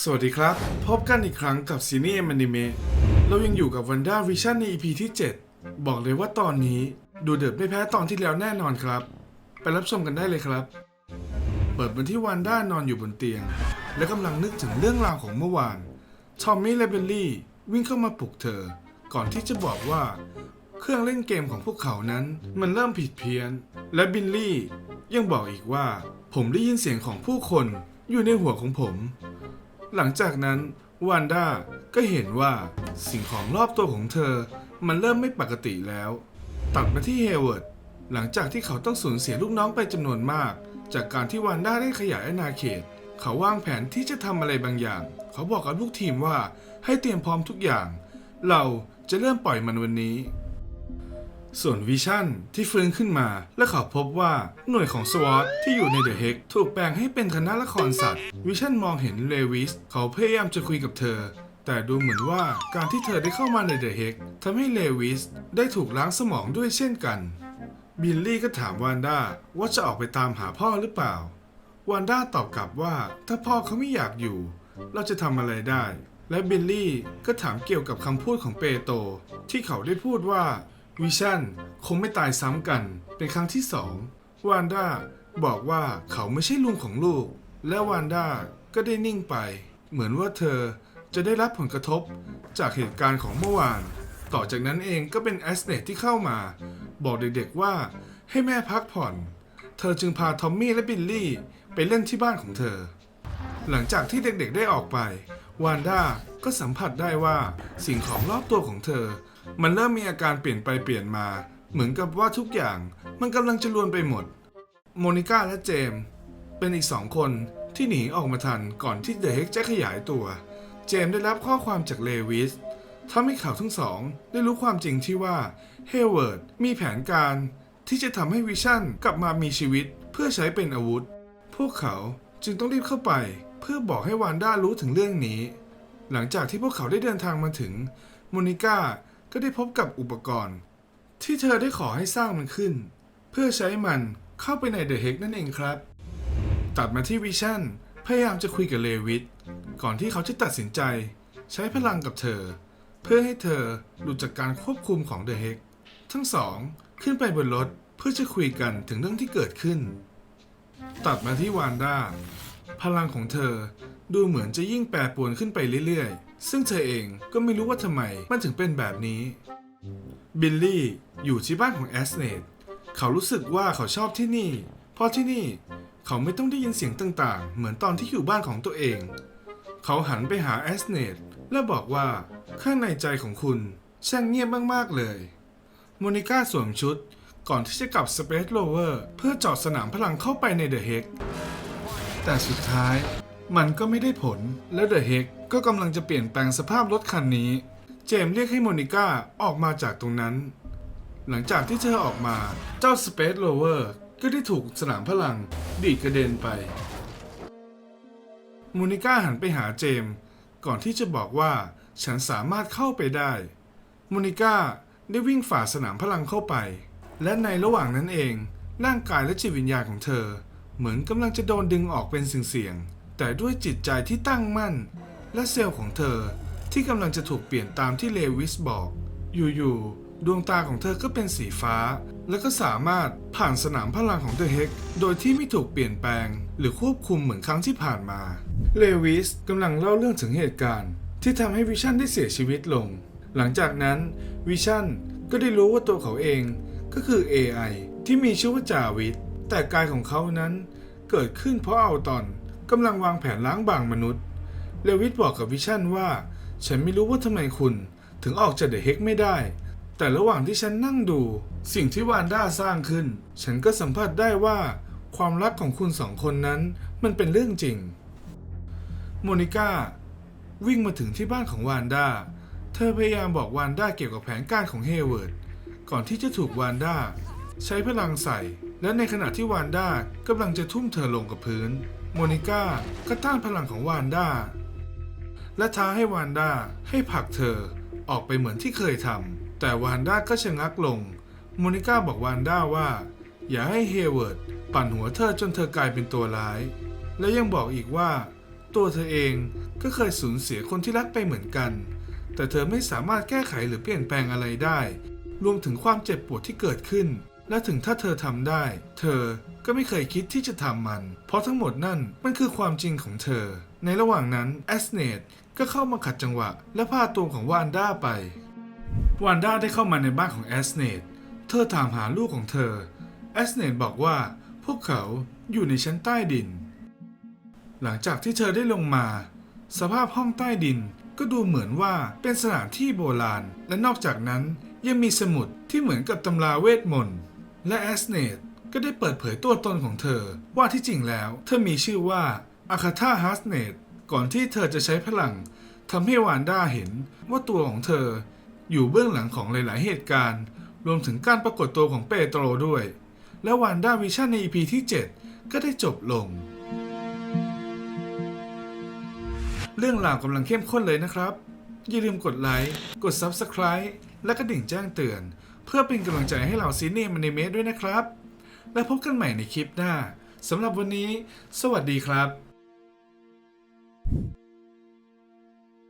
สวัสดีครับ พบกันอีกครั้งกับซีนีเอ็มอนิเมะเรายังอยู่กับวันด้าวิชั่นใน EP ที่ 7 บอกเลยว่าตอนนี้ดูเดือดไม่แพ้ตอนที่แล้วแน่นอนครับ ไปรับชมกันได้เลยครับ เปิดมาที่วันด้านอนอยู่บนเตียง และกำลังนึกถึงเรื่องราวของเมื่อวานทอมมี่และเบลลี่วิ่งเข้ามาปลุกเธอ ก่อนที่จะบอกว่า เครื่องเล่นเกมของพวกเขานั้นมันเริ่มผิดเพี้ยน และบิลลี่ยังบอกอีกว่า ผมได้ยินเสียงของผู้คนอยู่ในหัวของผม หลังจากนั้นวันด้าก็เห็นว่าสิ่งของรอบตัวของเธอ มันเริ่มไม่ปกติแล้ว ตัดมาที่เฮเวิร์ดหลังจากที่เขาต้องสูญเสียลูกน้องไปจำนวนมาก จากการที่วันด้าได้ขยายอาณาเขต เขาวางแผนที่จะทำอะไรบางอย่าง เขาบอกกับลูกทีมว่าให้เตรียมพร้อมทุกอย่าง เราจะเริ่มปล่อยมันวันนี้ ส่วนวิชั่นที่ฟื้นขึ้นมา และเขาพบว่าหน่วยของสวอตที่อยู่ในเดอะเฮกถูกแปลงให้เป็นคณะละครสัตว์ วิชั่นมองเห็นเลวิส เขาพยายามจะคุยกับเธอ แต่ดูเหมือนว่าการที่เธอได้เข้ามาในเดอะเฮกทำให้เลวิสได้ถูกล้างสมองด้วยเช่นกัน บิลลี่ก็ถามวานด้าว่าจะออกไปตามหาพ่อหรือเปล่าวานด้าตอบกลับว่าถ้าพ่อเขาไม่อยากอยู่ เราจะทำอะไรได้ และบิลลี่ก็ถามเกี่ยวกับคำพูดของเปโต ที่เขาได้พูดว่า วิชั่นคงไม่ตายซ้ำกันเป็นครั้งที่สองวานด้าบอกว่าเขาไม่ใช่ลุงของลูก และวานด้าก็ได้นิ่งไป เหมือนว่าเธอจะได้รับผลกระทบจากเหตุการณ์ของเมื่อวาน ต่อจากนั้นเองก็เป็นแอสเนตที่เข้ามา บอกเด็กๆว่าให้แม่พักผ่อน เธอจึงพาทอมมี่และบิลลี่ไปเล่นที่บ้านของเธอ หลังจากที่เด็กๆได้ออกไป วานด้าก็สัมผัสได้ว่าสิ่งของรอบตัวของเธอ มันเริ่มมีอาการเปลี่ยนไปเปลี่ยนมา เหมือนกับว่าทุกอย่างมันกำลังจะลวนไปหมด โมนิก้าและเจม เป็นอีกสองคนที่หนีออกมาทันก่อนที่เดอะเฮกจะขยายตัว เจมได้รับข้อความจากเลวิสทำให้เขาทั้งสองได้รู้ความจริงที่ว่าเฮเวิร์ดมีแผนการที่จะทำให้วิชั่นกลับมามีชีวิตเพื่อใช้เป็นอาวุธ พวกเขาจึงต้องรีบเข้าไปเพื่อบอกให้วานด้ารู้ถึงเรื่องนี้ หลังจากที่พวกเขาได้เดินทางมาถึงโมนิก้า ก็ได้พบกับอุปกรณ์ ที่เธอได้ขอให้สร้างมันขึ้น เพื่อใช้มันเข้าไปในเดอะเฮกนั่นเองครับ ตัดมาที่วิชั่นพยายามจะคุยกับเลวิทก่อนที่เขาจะตัดสินใจ ใช้พลังกับเธอ เพื่อให้เธอหลุดจากการควบคุมของเดอะเฮกทั้งสองขึ้นไปบนรถเพื่อจะคุยกันถึงเรื่องที่เกิดขึ้น ตัดมาที่วานด้า พลังของเธอดูเหมือนจะยิ่งแปรปรวนขึ้นไปเรื่อยๆ ซึ่งเธอเองก็ไม่รู้ว่าทำไมมันถึงเป็นแบบนี้ บิลลี่อยู่ที่บ้านของแอสเนตเขารู้สึกว่าเขาชอบที่นี่ เพราะที่นี่เขาไม่ต้องได้ยินเสียงต่างๆ เหมือนตอนที่อยู่บ้านของตัวเอง เขาหันไปหาแอสเนตและบอกว่าข้างในใจของคุณช่างเงียบมากๆเลย โมนิก้าสวมชุดก่อนที่จะกลับสเปซโลเวอร์เพื่อจอดสนามพลังเข้าไปในเดอะเฮก แต่สุดท้ายมันก็ไม่ได้ผล และเดอะเฮกก็กำลังจะเปลี่ยนแปลงสภาพรถคันนี้ เจมเรียกให้โมนิก้าออกมาจากตรงนั้น หลังจากที่เธอออกมาเจ้าสเปซโลเวอร์ก็ได้ถูกสนามพลังดีดกระเด็นไปโมนิก้าหันไปหาเจม ก่อนที่จะบอกว่าฉันสามารถเข้าไปได้โมนิก้าได้วิ่งฝ่าสนามพลังเข้าไป และในระหว่างนั้นเองร่างกายและจิตวิญญาณของเธอ เหมือนกำลังจะโดนดึงออกเป็นเสียงๆแต่ด้วยจิตใจที่ตั้งมั่น และเซลล์ของเธอที่กำลังจะถูกเปลี่ยนตามที่เลวิสบอก อยู่ๆ ดวงตาของเธอก็เป็นสีฟ้า และก็สามารถผ่านสนามพลังของเดอะเฮกโดยที่ไม่ถูกเปลี่ยนแปลง หรือควบคุมเหมือนครั้งที่ผ่านมา เลวิสกำลังเล่าเรื่องถึงเหตุการณ์ ที่ทำให้วิชั่นได้เสียชีวิตลง หลังจากนั้นวิชั่นก็ได้รู้ว่าตัวเขาเองก็คือ AI ที่มีชื่อว่าจาวิทแต่กายของเขานั้น เกิดขึ้นเพราะเอาตอนกำลังวางแผนล้างบางมนุษย์ เลวิทบอกกับวิชั่นว่า ฉันไม่รู้ว่าทำไมคุณถึงออกจากเดอะเฮกไม่ได้ แต่ระหว่างที่ฉันนั่งดู สิ่งที่วานด้าสร้างขึ้น ฉันก็สัมผัสได้ว่า ความรักของคุณสองคนนั้นมันเป็นเรื่องจริง โมนิก้าวิ่งมาถึงที่บ้านของวานด้า เธอพยายามบอกวานด้าเกี่ยวกับแผนการของเฮเวิร์ด ก่อนที่จะถูกวานด้า ใช้พลังใส่ และในขณะที่วานด้ากำลังจะทุ่มเธอลงกับพื้น โมนิก้าก็ต้านพลังของวานด้า และท้าให้วานด้าให้ผลักเธอออกไปเหมือนที่เคยทำแต่วานด้าก็ชะงักลง โมนิก้าบอกวานด้าว่า อย่าให้เฮเวิร์ดปั่นหัวเธอจนเธอกลายเป็นตัวร้าย และยังบอกอีกว่า ตัวเธอเองก็เคยสูญเสียคนที่รักไปเหมือนกัน แต่เธอไม่สามารถแก้ไขหรือเปลี่ยนแปลงอะไรได้ รวมถึงความเจ็บปวดที่เกิดขึ้น และถึงถ้าเธอทำได้ เธอก็ไม่เคยคิดที่จะทำมัน เพราะทั้งหมดนั่นมันคือความจริงของเธอ ในระหว่างนั้นแอสเนตก็เข้ามาขัดจังหวะ และพาตัวของวานด้าไป วานด้าได้เข้ามาในบ้านของแอสเนตเธอถามหาลูกของเธอแอสเนตบอกว่าพวกเขาอยู่ในชั้นใต้ดิน หลังจากที่เธอได้ลงมา สภาพห้องใต้ดินก็ดูเหมือนว่าเป็นสถานที่โบราณ และนอกจากนั้นยังมีสมุดที่เหมือนกับตำราเวทมนต์ และแอสเนตก็ได้เปิดเผยตัวตนของเธอ ว่าที่จริงแล้ว เธอมีชื่อว่าอาคาธาฮัสเนตก่อนที่เธอจะใช้พลังทำให้วานด้าเห็นว่าตัวของเธออยู่เบื้องหลังของหลาย ๆ เหตุการณ์ รวมถึงการปรากฏตัวของเปโตรด้วย และวานด้าวิชั่นใน EP ที่ 7 ก็ได้จบลง เรื่องราวกำลังเข้มข้นเลยนะครับ อย่าลืมกดไลค์ กด Subscribe และกระดิ่งแจ้งเตือน เพื่อเป็นกำลังใจให้เหล่าซีเนีมันในเมด้วยนะครับ และพบกันใหม่ในคลิปหน้าสำหรับวันนี้ สวัสดีครับ